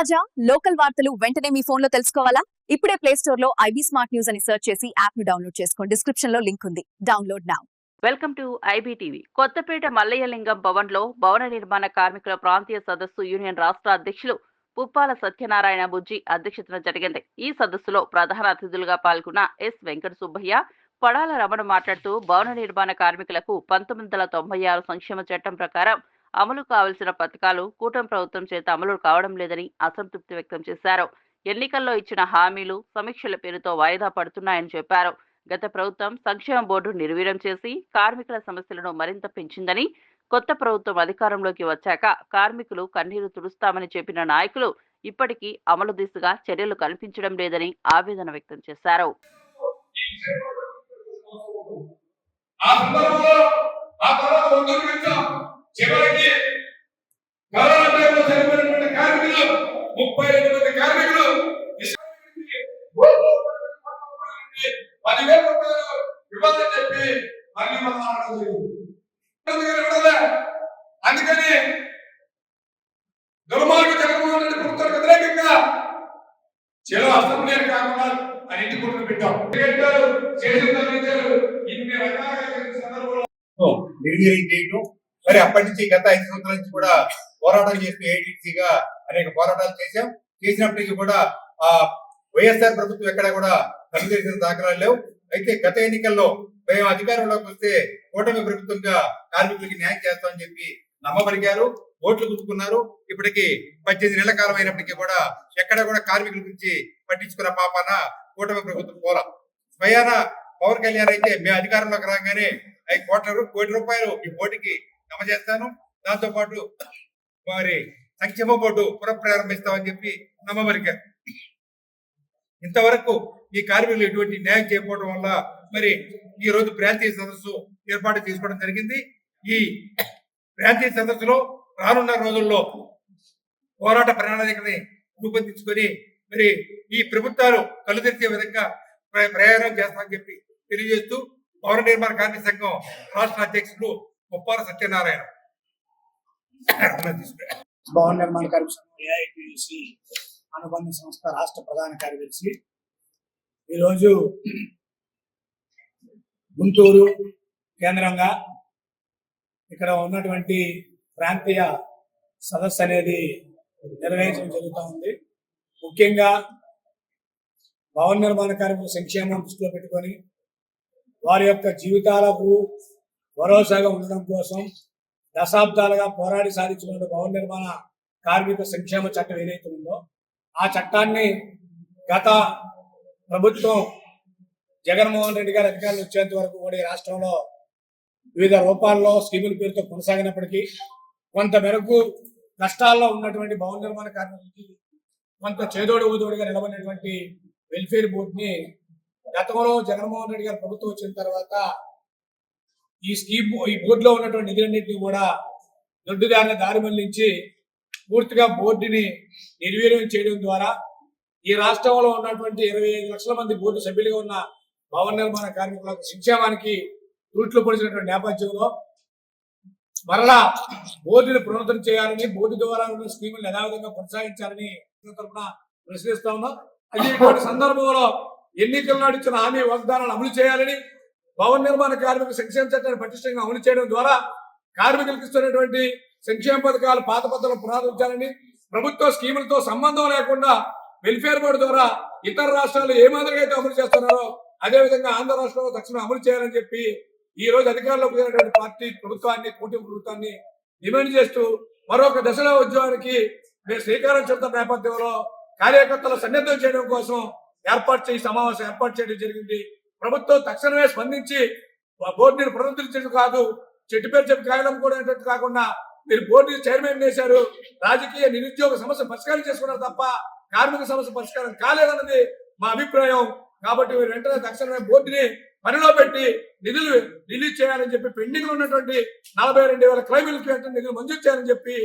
తాజా లోకల్ వార్తలు వెంటనే మీ ఫోన్లో తెలుసుకోవాలా? ఇప్పుడే ప్లే స్టోర్లో ఐబీ స్మార్ట్ న్యూస్ అని సెర్చ్ చేసి యాప్ను డౌన్లోడ్ చేసుకోండి. డిస్క్రిప్షన్లో లింక్ ఉంది. Download now welcome to IBTV Kothapeta Mallayyalingam భవన్లో భవన నిర్మాణ కార్మికుల ప్రాంతీయ సదస్సు యూనియన్ రాష్ట్ర అధ్యక్షులు పుప్పాల సత్యనారాయణ బుజ్జి అధ్యక్షతన జరిగింది. ఈ సదస్సులో ప్రధాన అతిథులుగా పాల్గొన్న ఎస్ వెంకట సుబ్బయ్య పడాల రమణ మాట్లాడుతూ భవన నిర్మాణ కార్మికులకు పంతొమ్మిది వందల తొంభై ఆరు సంక్షేమ చట్టం ప్రకారం అమలు కావలసిన పథకాలు కూటమి ప్రభుత్వం చేత అమలు కావడం లేదని అసంతృప్తి వ్యక్తం చేశారు. ఎన్నికల్లో ఇచ్చిన హామీలు సమీక్షల పేరుతో వాయిదా పడుతున్నాయని చెప్పారు. గత ప్రభుత్వం సంక్షేమ బోర్డు నిర్వీర్యం చేసి కార్మికుల సమస్యలను మరింత పెంచిందని కొత్త ప్రభుత్వం అధికారంలోకి వచ్చాక కార్మికులు కన్నీరు తుడుస్తామని చెప్పిన నాయకులు ఇప్పటికీ అమలు దిశగా చర్యలు కనిపించడం లేదని ఆవేదన వ్యక్తం చేశారు. చివరి సందర్భంలో ఆ తర్వాత ముందుకు వెళ్తాం చివరికి కరోనా టైంలో చనిపోయినటువంటి కార్మికులు ముప్పై ఐదు మంది కార్మికులు ఇస్రాయేలుకి పదివేల రూపాయలు ఇవ్వాలని చెప్పి మళ్ళీ మనం అనడం జరిగింది. అందుకని ఇవ్వడంలే. అందుకని దుర్మార్గ జగన్మోహన్ రెడ్డి ప్రభుత్వానికి వ్యతిరేకంగా చెలో అసెంబ్లీ అని కాకుండా పెట్టాం. ఇన్ని నిర్వీర్యం మరి అప్పటి నుంచి గత ఐదు సంవత్సరాల నుంచి కూడా పోరాటం చేస్తూ ఏటీసీగా అనేక పోరాటాలు చేశాం. చేసినప్పటికీ కూడా ఆ వైఎస్ఆర్ ప్రభుత్వం ఎక్కడ కూడా కనుగొరిసిన దాఖలాలు లేవు. అయితే గత ఎన్నికల్లో మేము అధికారంలోకి వస్తే కూటమి ప్రభుత్వంగా కార్మికులకి న్యాయం చేస్తామని చెప్పి నమ్మబలిగారు ఓట్లు గుర్తుకున్నారు ఇప్పటికీ పద్దెనిమిది నెలల కాలం అయినప్పటికీ కూడా ఎక్కడ కూడా కార్మికుల గురించి పట్టించుకున్న పాపాన కూటమి ప్రభుత్వం పోలా. స్వయాన పవన్ కళ్యాణ్ అయితే మేము అధికారంలోకి రాగానే ఐదు కోట్ల కోటి రూపాయలు ఈ బోర్డుకి జమ చేస్తాను. దాంతో పాటు వారి సంక్షేమ బోర్డు పునఃప్రారంభిస్తామని చెప్పి నమ్మబలికారు ఇంతవరకు ఈ కార్మికులు ఎటువంటి న్యాయం చేయకపోవడం వల్ల మరి ఈ రోజు ప్రాంతీయ సదస్సు ఏర్పాటు చేసుకోవడం జరిగింది. ఈ ప్రాంతీయ సదస్సులో రానున్న రోజుల్లో పోరాట ప్రణాళికని రూపొందించుకొని మరి ఈ ప్రభుత్వాలు కలుదెరిచే విధంగా ప్ర- ప్రయాణం చేస్తామని చెప్పి తెలియజేస్తూ పౌర నిర్మాణ కార్మిక సంఘం రాష్ట్ర అధ్యక్షుడు ముప్పాల సత్యనారాయణ. భవన నిర్మాణ కార్మిక సంఘం ఏఐపిసి అనుబంధ సంస్థ రాష్ట్ర ప్రధాన కార్యదర్శి. ఈరోజు గుంటూరు కేంద్రంగా ఇక్కడ ఉన్నటువంటి ప్రాంతీయ సదస్సు అనేది నిర్వహించడం జరుగుతూ ఉంది. ముఖ్యంగా భవన నిర్మాణ కార్మికుల సంక్షేమం దృష్టిలో పెట్టుకొని వారి యొక్క జీవితాలకు భరోసాగా ఉండడం కోసం దశాబ్దాలుగా పోరాడి సాధించిన భవన నిర్మాణ కార్మిక సంక్షేమ చట్టం ఏదైతే ఉందో ఆ చట్టాన్ని గత ప్రభుత్వం జగన్మోహన్ రెడ్డి గారి అధికారులు వచ్చేంత వరకు కూడా ఈ రాష్ట్రంలో వివిధ రూపాల్లో స్కీముల పేరుతో కొనసాగినప్పటికీ కొంత మేరకు నష్టాల్లో ఉన్నటువంటి భవన నిర్మాణ కార్మికులకి కొంత చేదోడు ఊదోడుగా నిలబడినటువంటి వెల్ఫేర్ బోర్డుని గతంలో జగన్మోహన్ రెడ్డి గారు ప్రభుత్వం వచ్చిన తర్వాత ఈ స్కీమ్ ఈ బోర్డులో ఉన్నటువంటి నిధులన్నింటినీ కూడా దొడ్డుదారిని దారి మళ్ళించి పూర్తిగా బోర్డుని నిర్వీర్యం చేయడం ద్వారా ఈ రాష్ట్రంలో ఉన్నటువంటి ఇరవై ఐదు లక్షల మంది బోర్డు సభ్యులుగా ఉన్న భవన నిర్మాణ కార్మికులకు సంక్షేమానికి రూట్లు పొడిచినటువంటి నేపథ్యంలో మరలా బోర్డుని పునరుద్ధరణ చేయాలని బోర్డు ద్వారా ఉన్న స్కీములను యథావిధంగా కొనసాగించాలని తరఫున ప్రశ్నిస్తా ఉన్నాం. ఇటువంటి సందర్భంలో ఎన్నికల్లో ఇచ్చిన హామీ వాగ్దానాలు అమలు చేయాలని భవన నిర్మాణ కార్మిక సంక్షేమ చట్టాన్ని పటిష్టంగా అమలు చేయడం ద్వారా కార్మికులకు ఇస్తున్నటువంటి సంక్షేమ పథకాలు పాత పద్ధతులను పునరుద్ధరించాలని ప్రభుత్వ స్కీములతో సంబంధం లేకుండా వెల్ఫేర్ బోర్డు ద్వారా ఇతర రాష్ట్రాలు ఏ మాదిరిగా అయితే అమలు చేస్తున్నారో అదే విధంగా ఆంధ్ర రాష్ట్రంలో తక్షణం అమలు చేయాలని చెప్పి ఈ రోజు అధికారంలోకి వచ్చినటువంటి పార్టీ ప్రభుత్వాన్ని కూటమి ప్రభుత్వాన్ని డిమాండ్ చేస్తూ మరొక దశలో ఉద్యోగానికి మేము శ్రీకారం చుడతాం నేపథ్యంలో కార్యకర్తలు సన్నద్ధం చేయడం కోసం ఏర్పాటు చేసి సమావేశం ఏర్పాటు చేయడం జరిగింది. ప్రభుత్వం తక్షణమే స్పందించి బోర్డుని పునరుద్ధరించడం కాదు చెట్టు పేరు చెప్పి కాయలం కూడా కాకుండా మీరు బోర్డు చైర్మన్ చేశారు. రాజకీయ నిరుద్యోగ సమస్య పరిష్కారం చేసుకున్నారు తప్ప కార్మిక సమస్య పరిష్కారం కాలేదన్నది మా అభిప్రాయం. కాబట్టి మీరు వెంటనే తక్షణమే బోర్డుని పనిలో పెట్టి నిధులు రిలీజ్ చేయాలని చెప్పి పెండింగ్లో ఉన్నటువంటి నలభై రెండు వేల క్లైమిల్కి వెంటనే నిధులు మంజూరు చేయాలని చెప్పి